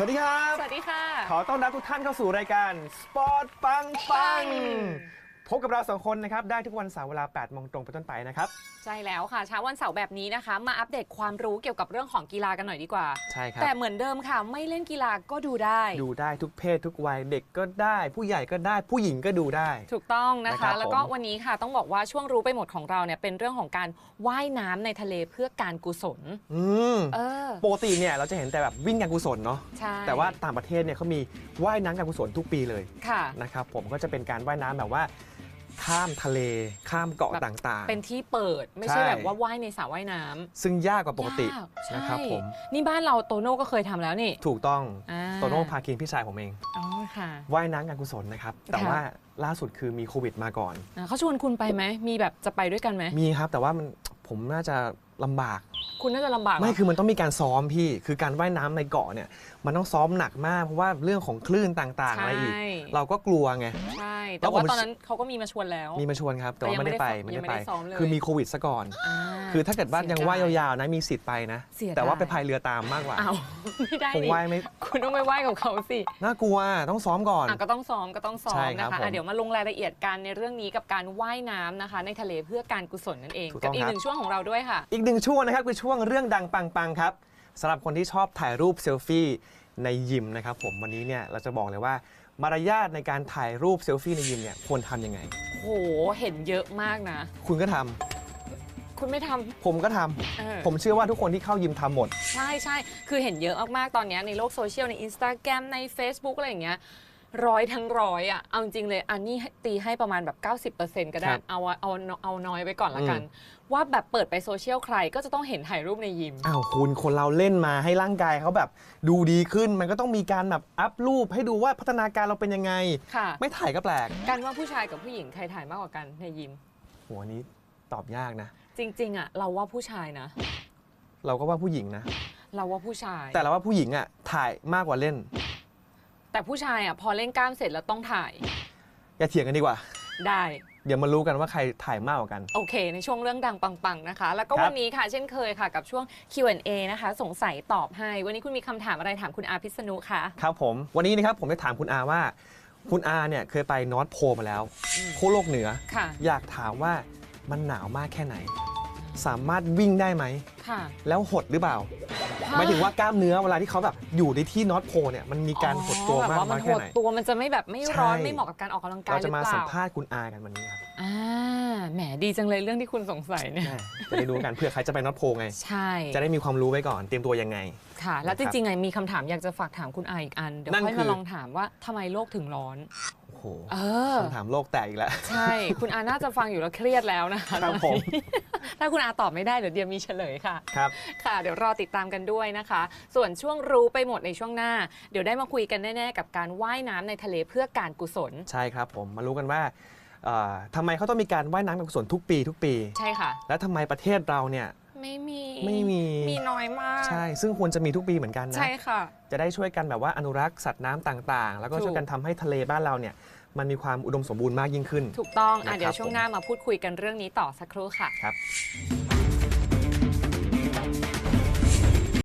สวัสดีครับ สวัสดีค่ะ ขอต้อนรับทุกท่านเข้าสู่รายการ สปอร์ตปังปัง พบกับเราสองคนนะครับ ได้ทุกวันเสาร์เวลา8โมงตรงเป็นต้นไปนะครับ ใช่แล้วค่ะเช้าวันเสาร์แบบนี้นะคะ มาอัปเดตความรู้เกี่ยวกับเรื่องของกีฬากันหน่อยดีกว่า ใช่ครับ แต่เหมือนเดิมค่ะ ไม่เล่นกีฬาก็ดูได้ ดูได้ทุกเพศทุกวัย เด็กก็ได้ ผู้ใหญ่ก็ได้ ผู้หญิงก็ดูได้ ถูกต้องนะนะครัคะ บแล้วก็ผม วันนี้ค่ะต้องบอกว่าช่วงรู้ไปหมดของเราเนี่ยเป็นเรื่องของการว่ายน้ำในทะเลเพื่อการกุศล อืมเออ ปกติเนี่ยเราจะเห็นแต่แบบวิ่งการกุศลเนาะ ใช่แต่ว่าต่างประเทศเนี่ยเขามีว่ายน้ำการกุศลทุกปีเลยค่ะ นะครับผมก็จะเป็นการว่ายน้ำแบบว่า ข้ามทะเลข้ามเกาะแบบต่างเป็นที่เปิดไม่ใช่ใช่ แบบว่าว่ายในสระว่ายน้ำๆซึ่งยากกว่าปกติยากใช่นะครับผม นี่บ้านเราโตโน่ก็เคยทำแล้วนี่ถูกต้องอ่าโตโน่พาคินพี่ชายผมเอง อ๋อค่ะว่ายน้ำการกุศลนะครับ แต่ค่ะว่าล่าสุดคือมีโควิดมาก่อน อ่าเขาชวนคุณไปไหมมีแบบจะไปด้วยกันไหมมีครับ แต่ว่ามันผมน่าจะลำบาก คุณน่าจะลำบากเหรไม่คือมันต้องมีการซ้อมพี่ คือการว่ายน้ำในเกาะเนี่ย มันต้องซ้อมหนักมากเพราะว่าเรื่องของคลื่นต่างๆ อะไรอีก ใช่เราก็กลัวไง ใช่แล้แต่วผมว่าตอนนั้นเขาก็มีมาชวนแล้ว มีมาชวนครับ แต่ว่าแต่ยังไม่ได้ไปไม่ได้ไม่ได้ไปยังไม่ได้ซ้อมเลยคือมีโควิดซะก่อนาคือถ้าเกิดว่ายังเสีว่ายดยาวๆนะมีสิทธิ์ไปนะเสียดายแต่ว่าไปพายเรือตามมากกว่าอ้าวไม่ได้คงดิว่ายไม่คุณต้องไปไหว้กับเขาสิ น่ากลัวต้องซ้อมก่อนอะก็ต้องซ้อมก็ต้องซ้อใช่มครันะบคะผมอะเดี๋ยวมาลงรายละเอียดกันในเรื่องนี้กับการว่ายน้ำนะคะ ในทะเลเพื่อการกุศลนั่นเองถูกต้กัองอีกครับหนึ่งช่วงของเราด้วยค่ะ อีกหนึ่งช่วงนะครับคือช่วงเรื่องดังปังๆครับสำหรับคนที่ชอบถ่ายรูปเซลฟี่ในยิมนะครับผมวันนี้เนี่ยเราจะบอกเลยว่า มารยาทในการถ่ายรูปเซลฟี่ในยิมเนี่ยควรทำยังไง โห เห็นเยอะมากนะ คุณก็ทำคุณไม่ทำ ผมก็ทำเออ ผมเชื่อว่าทุกคนที่เข้ายิมทำหมด ใช่ใช่ คือเห็นเยอะมาก ๆ ตอนเนี้ยในโลกโซเชียล ใน Instagram ใน Facebook อะไรอย่างเงี้ย ร้อยทั้งร้อยอะ เอาจริงๆเลยอันนี้ให้ตีให้ประมาณแบบ 90%ก็ได้ ครับเอาเอาเอาน้อยไว้ก่อนละกันว่าแบบเปิดไปโซเชียลใครก็จะต้องเห็นถ่ายรูปในยิม อ้าวคุณคนเราเล่นมาให้ร่างกายเขาแบบ ดูดีขึ้น มันก็ต้องมีการแบบอัพรูปให้ดูว่าพัฒนาการเราเป็นยังไง ค่ะ ไม่ถ่ายก็แปลกการว่าผู้ชายกับผู้หญิงใครถ่ายมากกว่ากันในยิม หัวนี้ตอบยากนะ จริง ๆ อะ เราว่าผู้ชายนะ เราก็ว่าผู้หญิงนะ เราว่าผู้ชายแต่เราว่าผู้หญิงอะถ่ายมากกว่าเล่น แต่ผู้ชายอะพอเล่นกล้ามเสร็จแล้วต้องถ่าย อย่าเถียงกันดีกว่า ได้ เดี๋ยวมารู้กันว่าใครถ่ายมากกว่ากัน โอเค ในช่วงเรื่องดังปัง ๆ นะคะ แล้วก็ครับ วันนี้ค่ะ เช่นเคยค่ะ กับช่วง Q&A นะคะ สงสัยตอบให้ วันนี้คุณมีคำถามอะไรถามคุณอาพิษณุคะครับผม วันนี้นะครับผมจะถามคุณอาว่า คุณอาเนี่ยเคยไปนอร์ทโพลมาแล้วอืมโค้วโลกเหนือ ค่ะ อยากถามว่ามันหนาวมากแค่ไหน สามารถวิ่งได้ไหม ค่ะ แล้วหดหรือเปล่า หมายถึงว่ากล้ามเนื้อเวลาที่เขาแบบอยู่ในที่นอตโพเนี่ยมันมีการหดตัวมากอ๋อแบบน้มัอยหแค่ดไหน ตัวมันจะไม่แบบไม่ร้อนใช่ ไม่เหมาะกับการออกกำลังกายเราหจะรือมาเปสัมล่าภาษณ์คุณอากันวันนี้ครับอ่าแหมดีจังเลยเรื่องที่คุณสงสัยเนี่ยแม่จะได้รู้กันเพื่อใครจะไปนอตโพไง ใช่จะได้มีความรู้ไว้ก่อนเตรียมตัวยังไง ค่ะ แล้วนะจครับริงๆไงมีคำถามอยากจะฝากถามคุณอาอีกอัน เดี๋ยวนั่นค่อยคืมาอ ลองถามว่าทำไมโลกถึงร้อน โอ้โหเออ คำถามโลกแตกอีกแล้ว ใช่ คุณอาน่าจะฟังอยู่แล้วเครียดแล้วนะคะครับผม ถ้าคุณอาตอบไม่ได้เดี๋ยวเดียมีเฉลยค่ะ ครับ ค่ะ เดี๋ยวรอติดตามกันด้วยนะคะ ส่วนช่วงรู้ไปหมดในช่วงหน้า เดี๋ยวได้มาคุยกันแน่ ๆ กับการว่ายน้ำในทะเลเพื่อการกุศล ใช่ครับผมมารู้กันว่าเอ่อทำไมเขาต้องมีการว่ายน้ำการกุศลทุกปี ทุกปี ใช่ค่ะ แล้วทำไมประเทศเราเนี่ย ไม่มีไม่มี มีน้อยมากใช่ ซึ่งควรจะมีทุกปีเหมือนกันนะ ใช่ค่ะ จะได้ช่วยกันแบบว่าอนุรักษ์สัตว์น้ำต่างๆ แล้วก็ถูก ช่วยกันทำให้ทะเลบ้านเราเนี่ยมันมีความอุดมสมบูรณ์มากยิ่งขึ้น ถูกต้องนะครับอะเดี๋ยวช่วงหน้ามาพูดคุยกันเรื่องนี้ต่อสักครู่ค่ะ ครับ